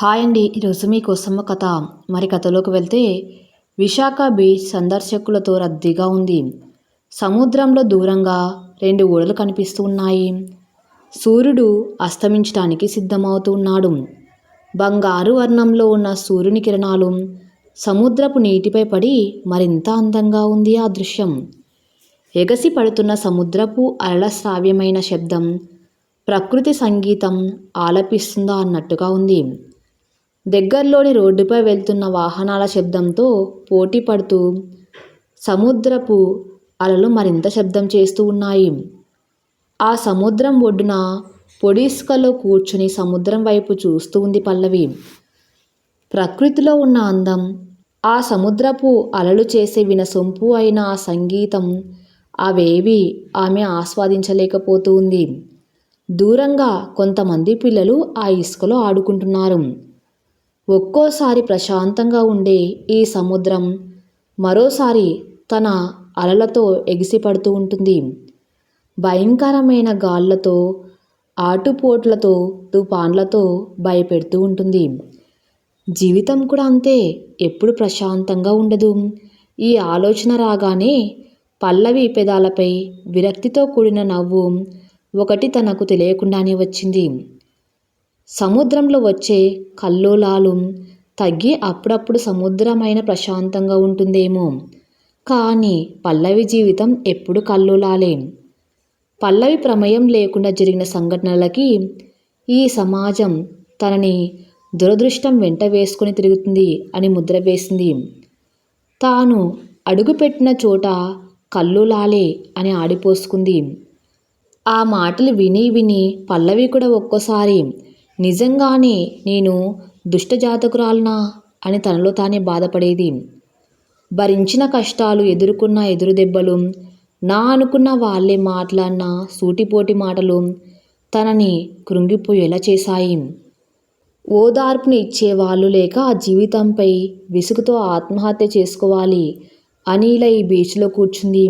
Hi అండి ఈరోజు మీకోసం కథ. మరి కథలోకి వెళ్తే విశాఖ బీచ్ సందర్శకులతో రద్దీగా ఉంది. సముద్రంలో దూరంగా రెండు ఓడలు కనిపిస్తూ ఉన్నాయి. సూర్యుడు అస్తమించడానికి సిద్ధమవుతూ ఉన్నాడు. బంగారు వర్ణంలో ఉన్న సూర్యుని కిరణాలు సముద్రపు నీటిపై పడి మరింత అందంగా ఉంది ఆ దృశ్యం. ఎగసి పడుతున్న సముద్రపు అలల శ్రావ్యమైన శబ్దం ప్రకృతి సంగీతం ఆలపిస్తుందా అన్నట్టుగా ఉంది. దగ్గరలోని రోడ్డుపై వెళ్తున్న వాహనాల శబ్దంతో పోటీ పడుతూ సముద్రపు అలలు మరింత శబ్దం చేస్తూ ఉన్నాయి. ఆ సముద్రం ఒడ్డున పొడిస్కలో కూర్చుని సముద్రం వైపు చూస్తూ ఉంది పల్లవి. ప్రకృతిలో ఉన్న అందం ఆ సముద్రపు అలలు చేసే వినసొంపు అయిన ఆ సంగీతం అవేవి ఆమె ఆస్వాదించలేకపోతూ ఉంది. దూరంగా కొంతమంది పిల్లలు ఆ ఇసుకలో ఆడుకుంటున్నారు. ఒక్కోసారి ప్రశాంతంగా ఉండే ఈ సముద్రం మరోసారి తన అలలతో ఎగిసిపడుతూ ఉంటుంది. భయంకరమైన గాళ్ళతో ఆటుపోట్లతో తుఫాన్లతో భయపెడుతూ ఉంటుంది. జీవితం కూడా అంతే ఎప్పుడు ప్రశాంతంగా ఉండదు. ఈ ఆలోచన రాగానే పల్లవి పెదాలపై విరక్తితో కూడిన నవ్వు ఒకటి తనకు తెలియకుండానే వచ్చింది. సముద్రంలో వచ్చే కల్లోలాలు తగ్గి అప్పుడప్పుడు సముద్రమైన ప్రశాంతంగా ఉంటుందేమో. కానీ పల్లవి జీవితం ఎప్పుడు కల్లోలాలే. పల్లవి ప్రమేయం లేకుండా జరిగిన సంఘటనలకి ఈ సమాజం తనని దురదృష్టం వెంట వేసుకుని తిరుగుతుంది అని ముద్ర వేసింది. తాను అడుగుపెట్టిన చోట కల్లులాలే అని ఆడిపోసుకుంది. ఆ మాటలు విని విని పల్లవి కూడా ఒక్కోసారి నిజంగానే నేను దుష్టజాతకురాలినా? అని తనలో తానే బాధపడేది. భరించిన కష్టాలు ఎదుర్కొన్న ఎదురు దెబ్బలు నా అనుకున్న వాళ్ళే మాట్లాడిన సూటిపోటి మాటలు తనని కృంగిపోయేలా చేశాయి. ఓదార్పుని ఇచ్చే వాళ్ళు లేక ఆ జీవితంపై విసుగుతో ఆత్మహత్య చేసుకోవాలి అని ఇలా ఈ బీచ్లో కూర్చుంది.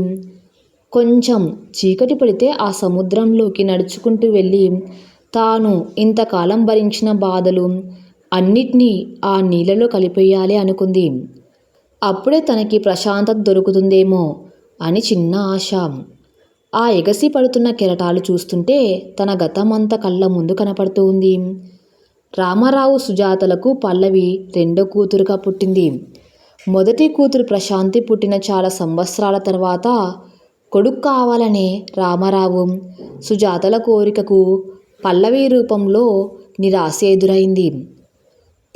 కొంచెం చీకటి పడితే ఆ సముద్రంలోకి నడుచుకుంటూ వెళ్ళి తాను ఇంతకాలం భరించిన బాధలు అన్నిటినీ ఆ నీళ్ళలో కలిపేయాలి అనుకుంది. అప్పుడే తనకి ప్రశాంతత దొరుకుతుందేమో అని చిన్న ఆశ. ఆ ఎగసి పడుతున్న కెరటాలు చూస్తుంటే తన గతమంతా కళ్ళ ముందు కనపడుతూ ఉంది రామారావు సుజాతలకు పల్లవి రెండో కూతురుగా పుట్టింది. మొదటి కూతురు ప్రశాంతి పుట్టిన చాలా సంవత్సరాల తర్వాత కొడుకు కావాలనే రామారావు సుజాతల కోరికకు పల్లవి రూపంలో నిరాశ ఎదురైంది.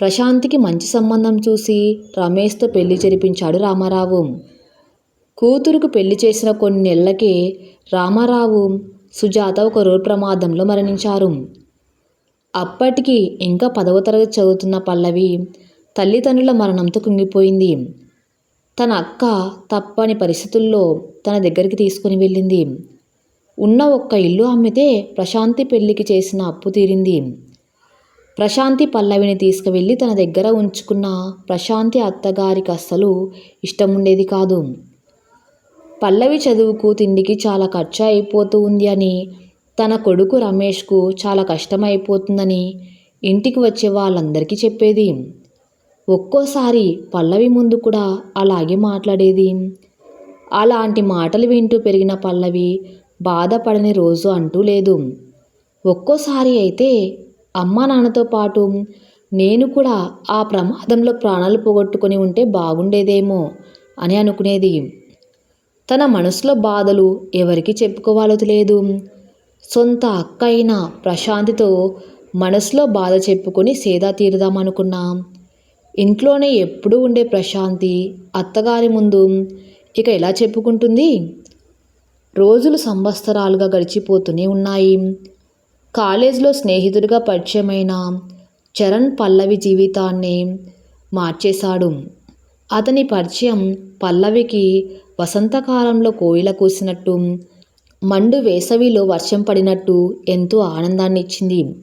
ప్రశాంతికి మంచి సంబంధం చూసి రమేష్తో పెళ్ళి జరిపించాడు రామారావు. కూతురుకు పెళ్ళి చేసిన కొన్ని నెలలకే రామారావు సుజాత ఒక రోడ్ ప్రమాదంలో మరణించారు. అప్పటికి ఇంకా పదవ తరగతి చదువుతున్న పల్లవి తల్లిదండ్రుల మరణంతో కుంగిపోయింది. తన అక్క తప్పని పరిస్థితుల్లో తన దగ్గరికి తీసుకుని వెళ్ళింది. ఉన్న ఒక్క ఇల్లు అమ్మితే ప్రశాంతి పెళ్ళికి చేసిన అప్పు తీరింది. ప్రశాంతి పల్లవిని తీసుకువెళ్ళి తన దగ్గర ఉంచుకున్న ప్రశాంతి అత్తగారికి అస్సలు ఇష్టం ఉండేది కాదు. పల్లవి చదువుకు తిండికి చాలా ఖర్చు అయిపోతూ ఉంది అని తన కొడుకు రమేష్కు చాలా కష్టమైపోతుందని ఇంటికి వచ్చే వాళ్ళందరికీ చెప్పేది. ఒక్కోసారి పల్లవి ముందు కూడా అలాగే మాట్లాడేది. అలాంటి మాటలు వింటూ పెరిగిన పల్లవి బాధపడని రోజు అంటూ లేదు. ఒక్కోసారి అయితే అమ్మ నాన్నతో పాటు నేను కూడా ఆ ప్రమాదంలో ప్రాణాలు పోగొట్టుకొని ఉంటే బాగుండేదేమో అని అనుకునేది. తన మనసులో బాధలు ఎవరికి చెప్పుకోవాలో తెలియదు. సొంత అక్క అయిన ప్రశాంతితో మనసులో బాధ చెప్పుకొని సేదా తీరుదామనుకున్నాం ఇంట్లోనే ఎప్పుడూ ఉండే ప్రశాంతి అత్తగారి ముందు. ఇక ఎలా చెప్పుకుంటుంది? రోజులు సంవత్సరాలుగా గడిచిపోతూనే ఉన్నాయి. కాలేజీలో స్నేహితుడిగా పరిచయమైన చరణ్ పల్లవి జీవితాన్ని మార్చేశాడు. అతని పరిచయం పల్లవికి వసంతకాలంలో కోయిల కూసినట్టు మండు వేసవిలో వర్షం పడినట్టు ఎంతో ఆనందాన్ని ఇచ్చింది.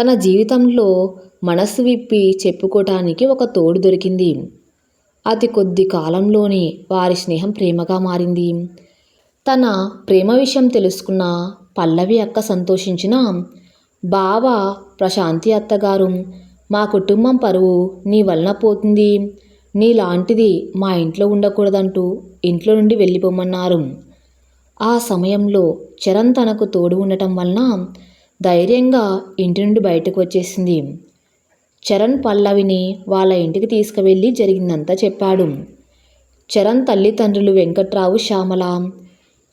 తన జీవితంలో మనసు విప్పి చెప్పుకోవటానికి ఒక తోడు దొరికింది. అతి కొద్ది కాలంలోనే వారి స్నేహం ప్రేమగా మారింది. తన ప్రేమ విషయం తెలుసుకున్న పల్లవి అక్క సంతోషించిన బావ ప్రశాంతి అత్తగారు మా కుటుంబం పరువు నీ వలన పోతుంది. నీలాంటిది మా ఇంట్లో ఉండకూడదంటూ ఇంట్లో నుండి వెళ్ళిపోమన్నారు. ఆ సమయంలో చరణ్ తనకు తోడు ఉండటం వలన ధైర్యంగా ఇంటి నుండి బయటకు వచ్చేసింది. చరణ్ పల్లవిని వాళ్ళ ఇంటికి తీసుకువెళ్ళి జరిగిందంతా చెప్పాడు. చరణ్ తల్లిదండ్రులు వెంకట్రావు శ్యామల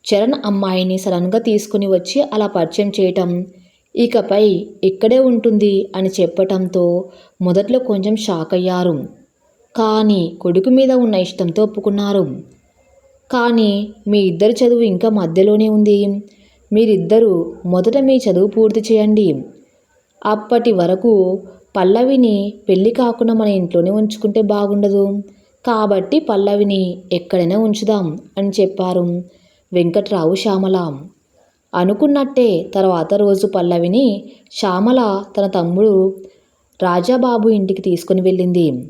చరణ్ అమ్మాయిని సడన్గా తీసుకుని వచ్చి అలా పరిచయం చేయటం ఇకపై ఇక్కడే ఉంటుంది అని చెప్పటంతో మొదట్లో కొంచెం షాక్ అయ్యారు. కానీ కొడుకు మీద ఉన్న ఇష్టంతో ఒప్పుకున్నారు. కానీ మీ ఇద్దరి చదువు ఇంకా మధ్యలోనే ఉంది. మీరిద్దరూ మొదట మీ చదువు పూర్తి చేయండి. అప్పటి వరకు పల్లవిని పెళ్ళి కాకుండా మన ఇంట్లోనే ఉంచుకుంటే బాగుండదు. కాబట్టి పల్లవిని ఎక్కడైనా ఉంచుదాం అని చెప్పారు. వెంకట్రావు శ్యామల. అనుకున్నట్టే తర్వాత రోజు పల్లవిని శ్యామల తన తమ్ముడు రాజాబాబు ఇంటికి తీసుకుని వెళ్ళింది.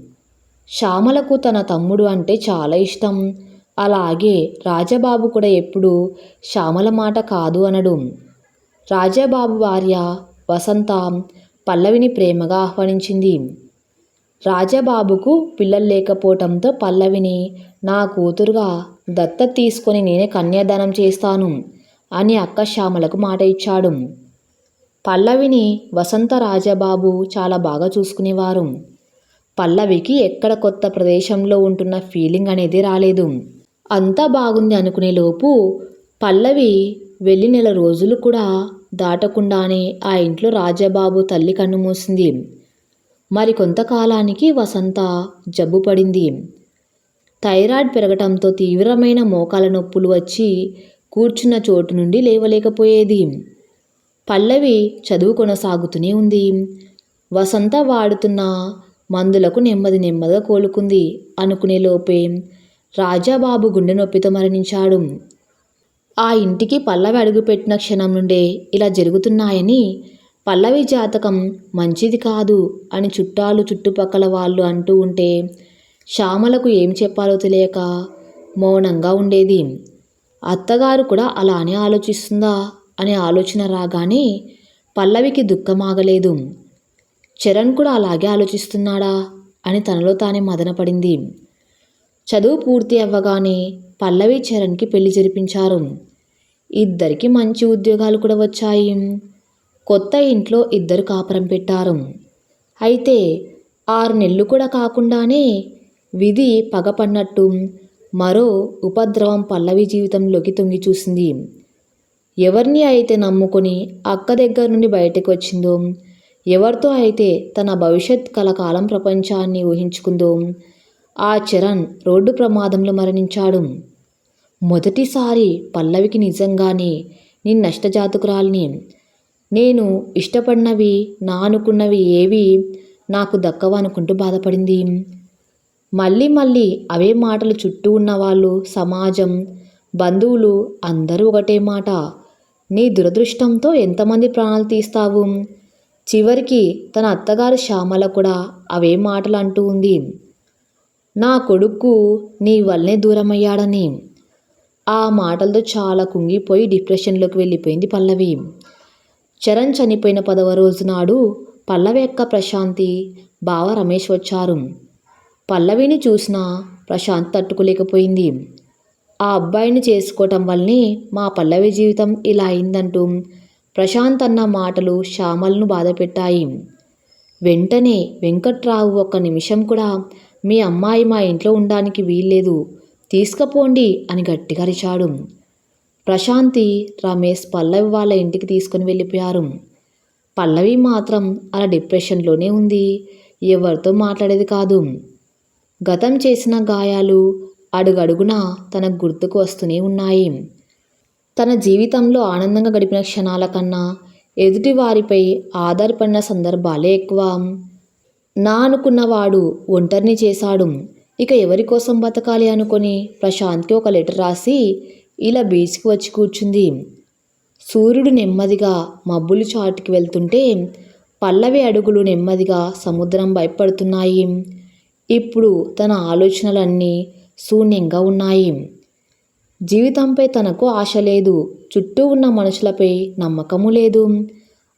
శ్యామలకు తన తమ్ముడు అంటే చాలా ఇష్టం. అలాగే రాజాబాబు కూడా ఎప్పుడు శ్యామల మాట కాదు అనడు. రాజాబాబు భార్య వసంత పల్లవిని ప్రేమగా ఆహ్వానించింది. రాజాబాబుకు పిల్లలు లేకపోవటంతో పల్లవిని నా కూతురుగా దత్త తీసుకొని నేనే కన్యాదానం చేస్తాను అని అక్క శ్యామలకు మాట ఇచ్చాడు. పల్లవిని వసంత రాజబాబు చాలా బాగా చూసుకునేవారు. పల్లవికి ఎక్కడ కొత్త ప్రదేశంలో ఉంటున్న ఫీలింగ్ అనేది రాలేదు. అంతా బాగుంది అనుకునేలోపు పల్లవి వెళ్ళి నెల రోజులు కూడా దాటకుండానే ఆ ఇంట్లో రాజాబాబు తల్లి కన్ను మూసింది. మరి కొంతకాలానికి వసంత జబ్బు పడింది. థైరాయిడ్ పెరగటంతో తీవ్రమైన మోకాల నొప్పులు వచ్చి కూర్చున్న చోటు నుండి లేవలేకపోయేది. పల్లవి చదువు కొనసాగుతూనే ఉంది. వసంత వాడుతున్న మందులకు నెమ్మది నెమ్మదిగా కోలుకుంది. అనుకునే లోపే రాజాబాబు గుండె నొప్పితో మరణించాడు. ఆ ఇంటికి పల్లవి అడుగుపెట్టిన క్షణం నుండే ఇలా జరుగుతున్నాయని పల్లవి జాతకం మంచిది కాదు అని చుట్టాలు చుట్టుపక్కల వాళ్ళు అంటూ ఉంటే శ్యామలకు ఏం చెప్పాలో తెలియక మౌనంగా ఉండేది. అత్తగారు కూడా అలానే ఆలోచిస్తుందా? అనే ఆలోచన రాగానే పల్లవికి దుఃఖమాగలేదు. చరణ్ కూడా అలాగే ఆలోచిస్తున్నాడా? అని తనలో తానే మదనపడింది చదువు పూర్తి అవ్వగానే పల్లవి చరణ్కి పెళ్ళి జరిపించారు. ఇద్దరికి మంచి ఉద్యోగాలు కూడా వచ్చాయి. కొత్త ఇంట్లో ఇద్దరు కాపురం పెట్టారు. అయితే ఆరు నెలలు కూడా కాకుండానే విధి పగపన్నట్టు మరో ఉపద్రవం పల్లవి జీవితంలోకి తొంగి చూసింది. ఎవరిని అయితే నమ్ముకొని అక్క దగ్గర నుండి బయటకు వచ్చిందో ఎవరితో అయితే తన భవిష్యత్ కలకాలం ప్రపంచాన్ని ఊహించుకుందో ఆ చరణ్ రోడ్డు ప్రమాదంలో మరణించాడు. మొదటిసారి పల్లవికి నిజంగానే నీ నష్టజాతకురాలిని నేను ఇష్టపడినవి నా అనుకున్నవి ఏవి నాకు దక్కవనుకుంటూ బాధపడింది. మళ్ళీ మళ్ళీ అవే మాటలు చుట్టూ ఉన్నవాళ్ళు సమాజం బంధువులు అందరూ ఒకటే మాట. నీ దురదృష్టంతో ఎంతమంది ప్రాణాలు తీస్తావు? చివరికి తన అత్తగారు శ్యామల కూడా అవే మాటలు అంటూ ఉంది. నా కొడుకు నీ వల్లనే దూరమయ్యాడని. ఆ మాటలతో చాలా కుంగిపోయి డిప్రెషన్లోకి వెళ్ళిపోయింది పల్లవి. చరణ్ చనిపోయిన పదవ రోజు నాడు పల్లవి యొక్క ప్రశాంతి బావ రమేష్ వచ్చారు. పల్లవిని చూసినా ప్రశాంత్ తట్టుకోలేకపోయింది. ఆ అబ్బాయిని చేసుకోవటం వల్లనే మా పల్లవి జీవితం ఇలా అయిందంటూ ప్రశాంత్ అన్న మాటలు శ్యామలను బాధపెట్టాయి. వెంటనే వెంకట్రావు ఒక్క నిమిషం కూడా మీ అమ్మాయి మా ఇంట్లో ఉండడానికి వీల్లేదు తీసుకుపోండి అని గట్టిగా అరిచాడు. ప్రశాంతి రమేష్ పల్లవి వాళ్ళ ఇంటికి తీసుకుని వెళ్ళిపోయారు. పల్లవి మాత్రం అలా డిప్రెషన్లోనే ఉంది. ఎవరితో మాట్లాడేది కాదు. గతం చేసిన గాయాలు అడుగడుగునా తనకు గుర్తుకు వస్తూనే ఉన్నాయి. తన జీవితంలో ఆనందంగా గడిపిన క్షణాల కన్నా ఎదుటి వారిపై ఆధారపడిన సందర్భాలే ఎక్కువ. నా అనుకున్నవాడు ఒంటరిని చేశాడు. ఇక ఎవరి కోసం బతకాలి అనుకొని ప్రశాంత్కి ఒక లెటర్ రాసి ఇలా బీచ్కి వచ్చి కూర్చుంది. సూర్యుడు నెమ్మదిగా మబ్బులు చాటుకి వెళ్తుంటే పల్లవి అడుగులు నెమ్మదిగా సముద్రం భయపడుతున్నాయి. ఇప్పుడు తన ఆలోచనలన్నీ శూన్యంగా ఉన్నాయి. జీవితంపై తనకు ఆశ లేదు. చుట్టూ ఉన్న మనుషులపై నమ్మకము లేదు.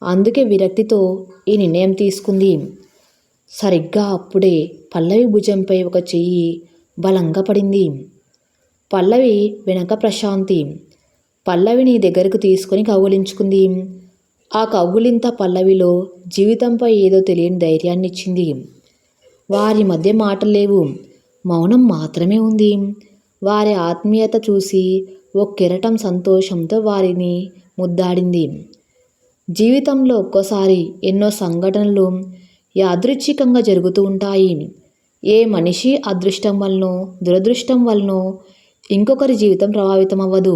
అందుకే విరక్తితో ఈ నిర్ణయం తీసుకుంది. సరిగ్గా అప్పుడే పల్లవి భుజంపై ఒక చెయ్యి బలంగా పడింది. పల్లవి వెనక ప్రశాంతి. పల్లవిని దగ్గరకు తీసుకొని కౌగులించుకుంది. ఆ కౌగులింత పల్లవిలో జీవితంపై ఏదో తెలియని ధైర్యాన్ని ఇచ్చింది వారి మధ్య మాటలు లేవు మౌనం మాత్రమే ఉంది. వారి ఆత్మీయత చూసి ఓ కెరటం సంతోషంతో వారిని ముద్దాడింది. జీవితంలో ఒక్కోసారి ఎన్నో సంఘటనలు యాదృచ్ఛికంగా జరుగుతూ ఉంటాయి. ఏ మనిషి అదృష్టం వలనో దురదృష్టం వలనో ఇంకొకరి జీవితం ప్రభావితం అవ్వదు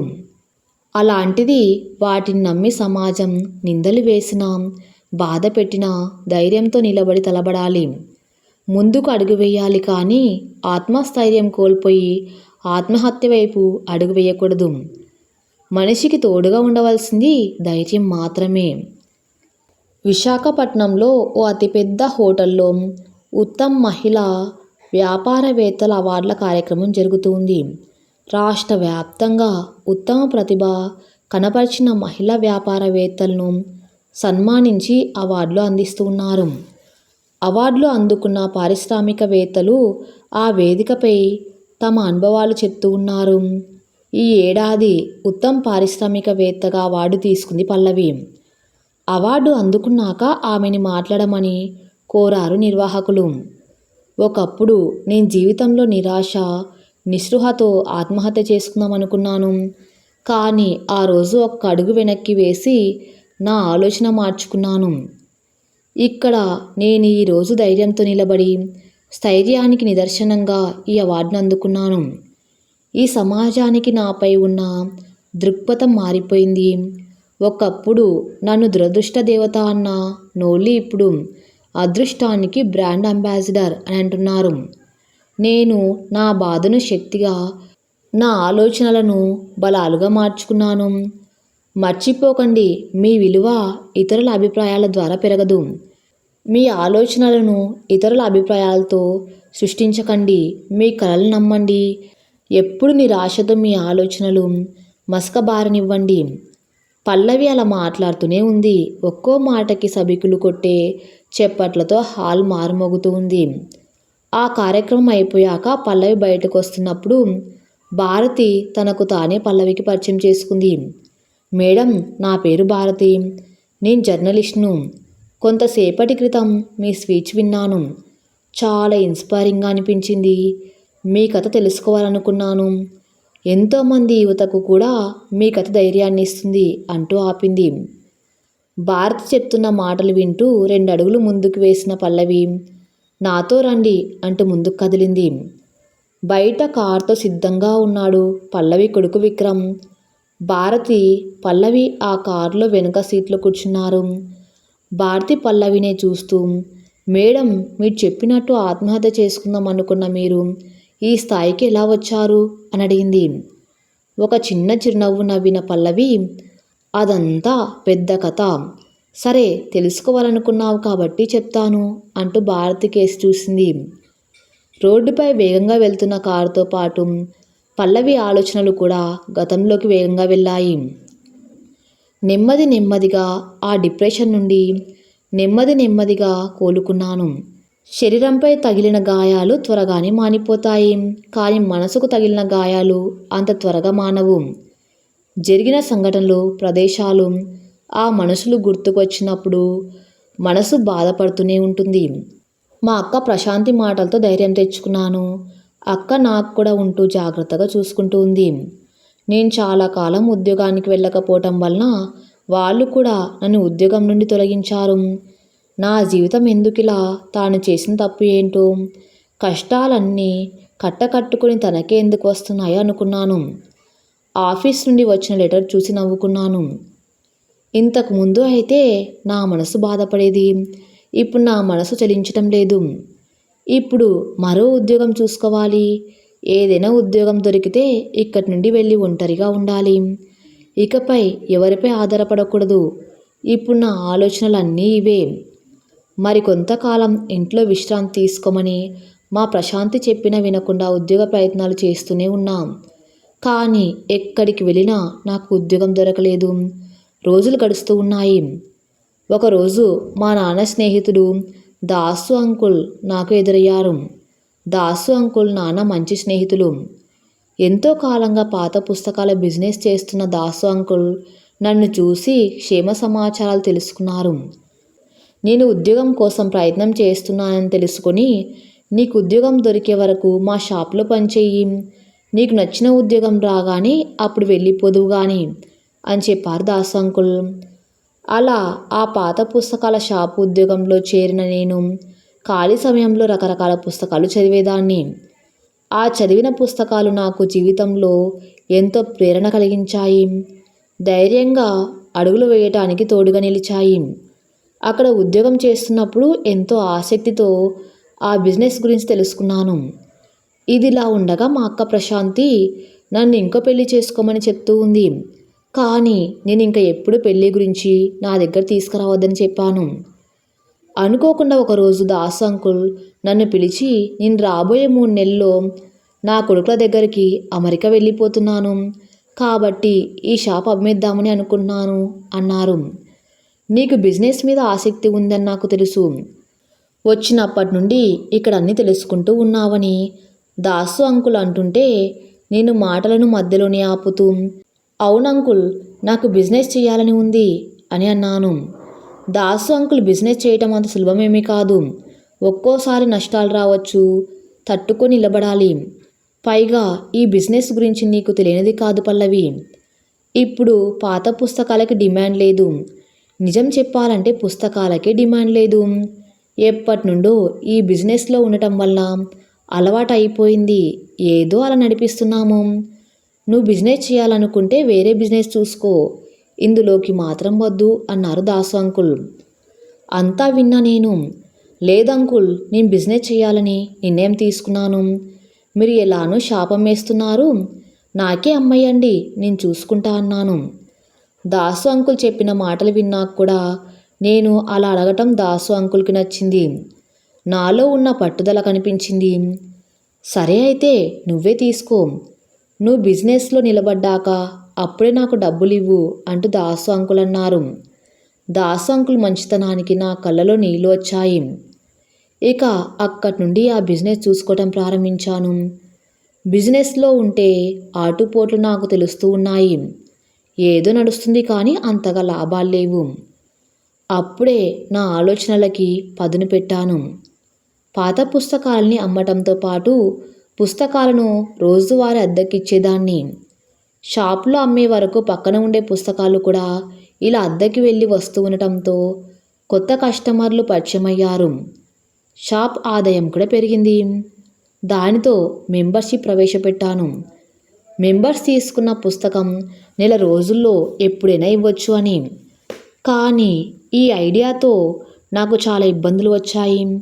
అలాంటిది వాటిని నమ్మి సమాజం నిందలు వేసినా బాధ పెట్టినా ధైర్యంతో నిలబడి తలబడాలి. ముందుకు అడుగు వేయాలి కానీ ఆత్మస్థైర్యం కోల్పోయి ఆత్మహత్య వైపు అడుగు వేయకూడదు. మనిషికి తోడుగా ఉండవలసింది ధైర్యం మాత్రమే. విశాఖపట్నంలో ఓ అతిపెద్ద హోటల్లో ఉత్తమ్ మహిళా వ్యాపారవేత్తల అవార్డుల కార్యక్రమం జరుగుతుంది. రాష్ట్ర వ్యాప్తంగా ఉత్తమ ప్రతిభ కనపరిచిన మహిళా వ్యాపారవేత్తలను సన్మానించి అవార్డులు అందిస్తున్నారు. అవార్డులు అందుకున్న పారిశ్రామికవేత్తలు ఆ వేదికపై తమ అనుభవాలు చెప్తూ ఉన్నారు. ఈ ఏడాది ఉత్తమ పారిశ్రామికవేత్తగా అవార్డు తీసుకుంది పల్లవి. అవార్డు అందుకున్నాక ఆమెని మాట్లాడమని కోరారు నిర్వాహకులు. ఒకప్పుడు నేను జీవితంలో నిరాశ నిస్పృహతో ఆత్మహత్య చేసుకుందాం అనుకున్నాను. కానీ ఆ రోజు ఒక్క అడుగు వెనక్కి వేసి నా ఆలోచన మార్చుకున్నాను. ఇక్కడ నేను ఈరోజు ధైర్యంతో నిలబడి స్థైర్యానికి నిదర్శనంగా ఈ అవార్డును అందుకున్నాను. ఈ సమాజానికి నాపై ఉన్న దృక్పథం మారిపోయింది. ఒకప్పుడు నన్ను దురదృష్ట దేవత అన్న నోలి ఇప్పుడు అదృష్టానికి బ్రాండ్ అంబాసిడర్ అని అంటున్నారు. నేను నా బాధను శక్తిగా నా ఆలోచనలను బలాలుగా మార్చుకున్నాను. మర్చిపోకండి మీ విలువ ఇతరుల అభిప్రాయాల ద్వారా పెరగదు. మీ ఆలోచనలను ఇతరుల అభిప్రాయాలతో సృష్టించకండి. మీ కలలు నమ్మండి. ఎప్పుడు నిరాశతో మీ ఆలోచనలు మసకబారనివ్వండి. పల్లవి అలా మాట్లాడుతూనే ఉంది. ఒక్కో మాటకి సభికులు కొట్టే చెప్పట్లతో హాల్ మారుమోగుతూ ఉంది. ఆ కార్యక్రమం అయిపోయాక పల్లవి బయటకు వస్తున్నప్పుడు భారతి తనకు తానే పల్లవికి పరిచయం చేసుకుంది. మేడం నా పేరు భారతి. నేను జర్నలిస్ట్ను. కొంతసేపటి క్రితం మీ స్పీచ్ విన్నాను. చాలా ఇన్స్పైరింగ్గా అనిపించింది. మీ కథ తెలుసుకోవాలనుకున్నాను. ఎంతోమంది యువతకు కూడా మీ కథ ధైర్యాన్ని ఇస్తుంది అంటూ ఆపింది. భారతి చెప్తున్న మాటలు వింటూ రెండు అడుగులు ముందుకు వేసిన పల్లవి నాతో రండి అంటూ ముందుకు కదిలింది. బయట కారుతో సిద్ధంగా ఉన్నాడు పల్లవి కొడుకు విక్రమ్. భారతి పల్లవి ఆ కారులో వెనుక సీట్లో కూర్చున్నారు. భారతి పల్లవినే చూస్తూ మేడం మీరు చెప్పినట్టు ఆత్మహత్య చేసుకుందాం అనుకున్న మీరు ఈ స్థాయికి ఎలా వచ్చారు? అని అడిగింది. ఒక చిన్న చిరునవ్వు నవ్విన పల్లవి అదంతా పెద్ద కథ. సరే తెలుసుకోవాలనుకున్నావు కాబట్టి చెప్తాను అంటూ భారతి కేసు చూసింది. రోడ్డుపై వేగంగా వెళ్తున్న కారుతో పాటు పల్లవి ఆలోచనలు కూడా గతంలోకి వేగంగా వెళ్ళాయి. నెమ్మది నెమ్మదిగా ఆ డిప్రెషన్ నుండి నెమ్మది నెమ్మదిగా కోలుకున్నాను. శరీరంపై తగిలిన గాయాలు త్వరగానే మానిపోతాయి కానీ మనసుకు తగిలిన గాయాలు అంత త్వరగా మానవు. జరిగిన సంఘటనలు ప్రదేశాలు ఆ మనసులు గుర్తుకొచ్చినప్పుడు మనసు బాధపడుతూనే ఉంటుంది. మా అక్క ప్రశాంతి మాటలతో ధైర్యం తెచ్చుకున్నాను. అక్క నాకు కూడా ఉంటూ జాగ్రత్తగా చూసుకుంటూ ఉంది. నేను చాలా కాలం ఉద్యోగానికి వెళ్ళకపోవటం వలన వాళ్ళు కూడా నన్ను ఉద్యోగం నుండి తొలగించారు. నా జీవితం ఎందుకిలా? తాను చేసిన తప్పు ఏంటో? కష్టాలన్నీ కట్టకట్టుకుని తనకే ఎందుకు వస్తున్నాయో అనుకున్నాను. ఆఫీస్ నుండి వచ్చిన లెటర్ చూసి నవ్వుకున్నాను. ఇంతకు ముందు అయితే నా మనసు బాధపడేది. ఇప్పుడు నా మనసు చలించటం లేదు. ఇప్పుడు మరో ఉద్యోగం చూసుకోవాలి. ఏదైనా ఉద్యోగం దొరికితే ఇక్కడి నుండి వెళ్ళి ఒంటరిగా ఉండాలి. ఇకపై ఎవరిపై ఆధారపడకూడదు. ఇప్పుడు నా ఆలోచనలన్నీ ఇవే. మరి కొంతకాలం ఇంట్లో విశ్రాంతి తీసుకోమని మా ప్రశాంతి చెప్పిన వినకుండా ఉద్యోగ ప్రయత్నాలు చేస్తూనే ఉన్నాం. కానీ ఎక్కడికి వెళ్ళినా నాకు ఉద్యోగం దొరకలేదు. రోజులు గడుస్తూ ఉన్నాయి. ఒకరోజు మా నాన్న స్నేహితుడు దాసు అంకుల్ నాకు ఎదురయ్యారు. దాసు అంకుల్ నాన్న మంచి స్నేహితులు. ఎంతో కాలంగా పాత పుస్తకాల బిజినెస్ చేస్తున్న దాసు అంకుల్ నన్ను చూసి క్షేమ సమాచారాలు తెలుసుకున్నారు. నేను ఉద్యోగం కోసం ప్రయత్నం చేస్తున్నానని తెలుసుకొని నీకు ఉద్యోగం దొరికే వరకు మా షాప్లో పనిచేయి. నీకు నచ్చిన ఉద్యోగం రాగానే అప్పుడు వెళ్ళిపోదువు కానీ అని చెప్పారు దాసు అంకుల్. అలా ఆ పాత పుస్తకాల షాప్ ఉద్యోగంలో చేరిన నేను ఖాళీ సమయంలో రకరకాల పుస్తకాలు చదివేదాన్ని. ఆ చదివిన పుస్తకాలు నాకు జీవితంలో ఎంతో ప్రేరణ కలిగించాయి. ధైర్యంగా అడుగులు వేయటానికి తోడుగా నిలిచాయి. అక్కడ ఉద్యోగం చేస్తున్నప్పుడు ఎంతో ఆసక్తితో ఆ బిజినెస్ గురించి తెలుసుకున్నాను. ఇదిలా ఉండగా మా అక్క ప్రశాంతి నన్ను ఇంకో పెళ్ళి చేసుకోమని చెప్తూ ఉంది. కానీ నేను ఇంకా ఎప్పుడు పెళ్ళి గురించి నా దగ్గర తీసుకురావద్దని చెప్పాను. అనుకోకుండా ఒకరోజు దాసు అంకుల్ నన్ను పిలిచి నేను రాబోయే మూడు నెలల్లో నా కొడుకుల దగ్గరికి అమెరికా వెళ్ళిపోతున్నాను. కాబట్టి ఈ షాప్ అమ్మేద్దామని అనుకున్నాను అన్నారు. నీకు బిజినెస్ మీద ఆసక్తి ఉందని నాకు తెలుసు. వచ్చినప్పటి నుండి ఇక్కడ అన్నీ తెలుసుకుంటూ ఉన్నావని దాసు అంకుల్ అంటుంటే నేను మాటలను మధ్యలోనే ఆపుతూ అవును అంకుల్ నాకు బిజినెస్ చేయాలని ఉంది అని అన్నాను. దాసు అంకుల్ బిజినెస్ చేయటం అంత సులభమేమీ కాదు. ఒక్కోసారి నష్టాలు రావచ్చు. తట్టుకొని నిలబడాలి. పైగా ఈ బిజినెస్ గురించి నీకు తెలియనిది కాదు పల్లవి. ఇప్పుడు పాత పుస్తకాలకి డిమాండ్ లేదు. నిజం చెప్పాలంటే పుస్తకాలకే డిమాండ్ లేదు. ఎప్పటి నుండో ఈ బిజినెస్లో ఉండటం వల్ల అలవాటు అయిపోయింది ఏదో అలా నడిపిస్తున్నాము. నువ్వు బిజినెస్ చేయాలనుకుంటే వేరే బిజినెస్ చూసుకో. ఇందులోకి మాత్రం వద్దు అన్నారు దాసు అంకుల్. అంతా విన్నా నేను లేదంకుల్ నేను బిజినెస్ చేయాలని నిర్ణయం తీసుకున్నాను. మీరు ఎలానో శాపం వేస్తున్నారు. నాకే అమ్మయ్యండి నేను చూసుకుంటా అన్నాను. దాసు అంకుల్ చెప్పిన మాటలు విన్నాక కూడా నేను అలా అడగటం దాసు అంకుల్కి నచ్చింది. నాలో ఉన్న పట్టుదల కనిపించింది. సరే అయితే నువ్వే తీసుకో. నువ్వు బిజినెస్లో నిలబడ్డాక అప్పుడే నాకు డబ్బులు ఇవ్వు అంటూ దాసు అంకుల్ అన్నారు దాసు అంకుల్ మంచితనానికి నా కళ్ళలో నీళ్ళు వచ్చాయి. ఇక అక్కడి నుండి ఆ బిజినెస్ చూసుకోవటం ప్రారంభించాను. బిజినెస్లో ఉంటే ఆటుపోట్లు నాకు తెలుస్తూ ఉన్నాయి. ఏదో నడుస్తుంది కానీ అంతగా లాభాలు లేవు. అప్పుడే నా ఆలోచనలకి పదును పెట్టాను. పాత పుస్తకాలని అమ్మటంతో పాటు పుస్తకాలను రోజువారీ అద్దెకిచ్చేదాన్ని. షాప్లో అమ్మే వరకు పక్కన ఉండే పుస్తకాలు కూడా ఇలా అద్దెకి వెళ్ళి వస్తూ ఉండటంతో కొత్త కస్టమర్లు పరిచయమయ్యారు. షాప్ ఆదాయం కూడా పెరిగింది. దానితో మెంబర్షిప్ ప్రవేశపెట్టాను. మెంబర్స్ తీసుకున్న పుస్తకం నెల రోజుల్లో ఎప్పుడైనా ఇవ్వచ్చు అని. కానీ ఈ ఐడియాతో నాకు చాలా ఇబ్బందులు వచ్చాయి.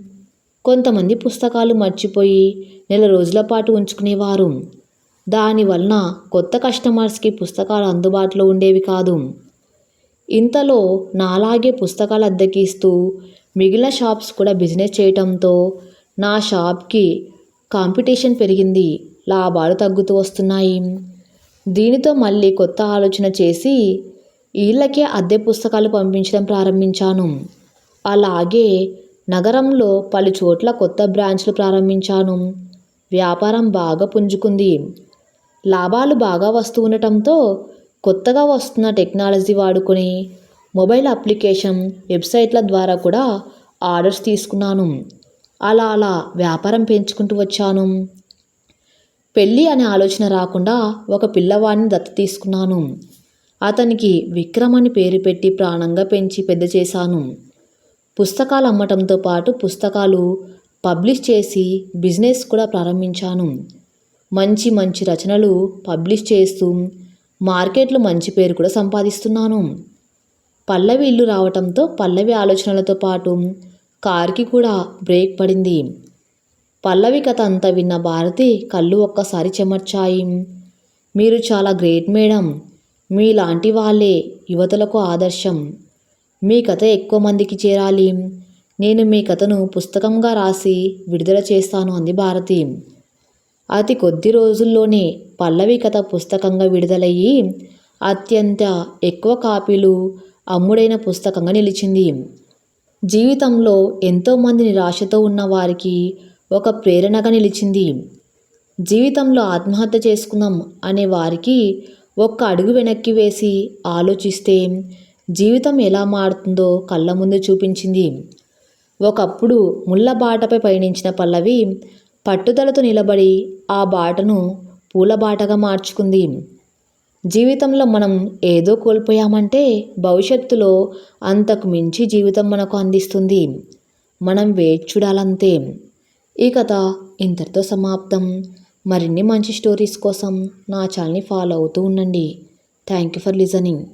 కొంతమంది పుస్తకాలు మర్చిపోయి నెల రోజుల పాటు ఉంచుకునేవారు. దానివలన కొత్త కస్టమర్స్కి పుస్తకాలు అందుబాటులో ఉండేవి కాదు. ఇంతలో నాలాగే పుస్తకాలు అద్దెకిస్తూ మిగిలిన షాప్స్ కూడా బిజినెస్ చేయటంతో నా షాప్కి కాంపిటీషన్ పెరిగింది. లాభాలు తగ్గుతూ వస్తున్నాయి. దీనితో మళ్ళీ కొత్త ఆలోచన చేసి వీళ్ళకే అద్దె పుస్తకాలు పంపించడం ప్రారంభించాను. అలాగే నగరంలో పలు చోట్ల కొత్త బ్రాంచ్లు ప్రారంభించాను. వ్యాపారం బాగా పుంజుకుంది. లాభాలు బాగా వస్తూ ఉండటంతో కొత్తగా వస్తున్న టెక్నాలజీ వాడుకొని మొబైల్ అప్లికేషన్ వెబ్సైట్ల ద్వారా కూడా ఆర్డర్స్ తీసుకున్నాను. అలా అలా వ్యాపారం పెంచుకుంటూ వచ్చాను. పెళ్ళి అనే ఆలోచన రాకుండా ఒక పిల్లవాడిని దత్త తీసుకున్నాను. అతనికి విక్రమ్ అని పేరు పెట్టి ప్రాణంగా పెంచి పెద్ద చేశాను. పుస్తకాలు అమ్మటంతో పాటు పుస్తకాలు పబ్లిష్ చేసి బిజినెస్ కూడా ప్రారంభించాను. మంచి మంచి రచనలు పబ్లిష్ చేస్తూ మార్కెట్లో మంచి పేరు కూడా సంపాదిస్తున్నాను. పల్లవి ఇల్లు రావటంతో పల్లవి ఆలోచనలతో పాటు కార్కి కూడా బ్రేక్ పడింది. పల్లవి కథ అంతా విన్న భారతి కళ్ళు ఒక్కసారి చెమర్చాయి. మీరు చాలా గ్రేట్ మేడం. మీలాంటి వాళ్ళే యువతలకు ఆదర్శం. మీ కథ ఎక్కువ మందికి చేరాలి. నేను మీ కథను పుస్తకంగా రాసి విడుదల చేస్తాను అంది భారతి. అతి కొద్ది రోజుల్లోనే పల్లవి కథ పుస్తకంగా విడుదలయ్యి అత్యంత ఎక్కువ కాపీలు అమ్ముడైన పుస్తకంగా నిలిచింది. జీవితంలో ఎంతోమంది నిరాశతో ఉన్న వారికి ఒక ప్రేరణగా నిలిచింది. జీవితంలో ఆత్మహత్య చేసుకుందాం అనే వారికి ఒక్క అడుగు వెనక్కి వేసి ఆలోచిస్తే జీవితం ఎలా మారుతుందో కళ్ళ ముందు చూపించింది. ఒకప్పుడు ముళ్ళ బాటపై పయనించిన పల్లవి పట్టుదలతో నిలబడి ఆ బాటను పూల బాటగా మార్చుకుంది. జీవితంలో మనం ఏదో కోల్పోయామంటే భవిష్యత్తులో అంతకు మించి జీవితం మనకు అందిస్తుంది. మనం వేచి చూడాలంతే. ఈ కథ ఇంతటితో సమాప్తం. మరిన్ని మంచి స్టోరీస్ కోసం నా ఛానల్ని ఫాలో అవుతూ ఉండండి. Thank you for listening.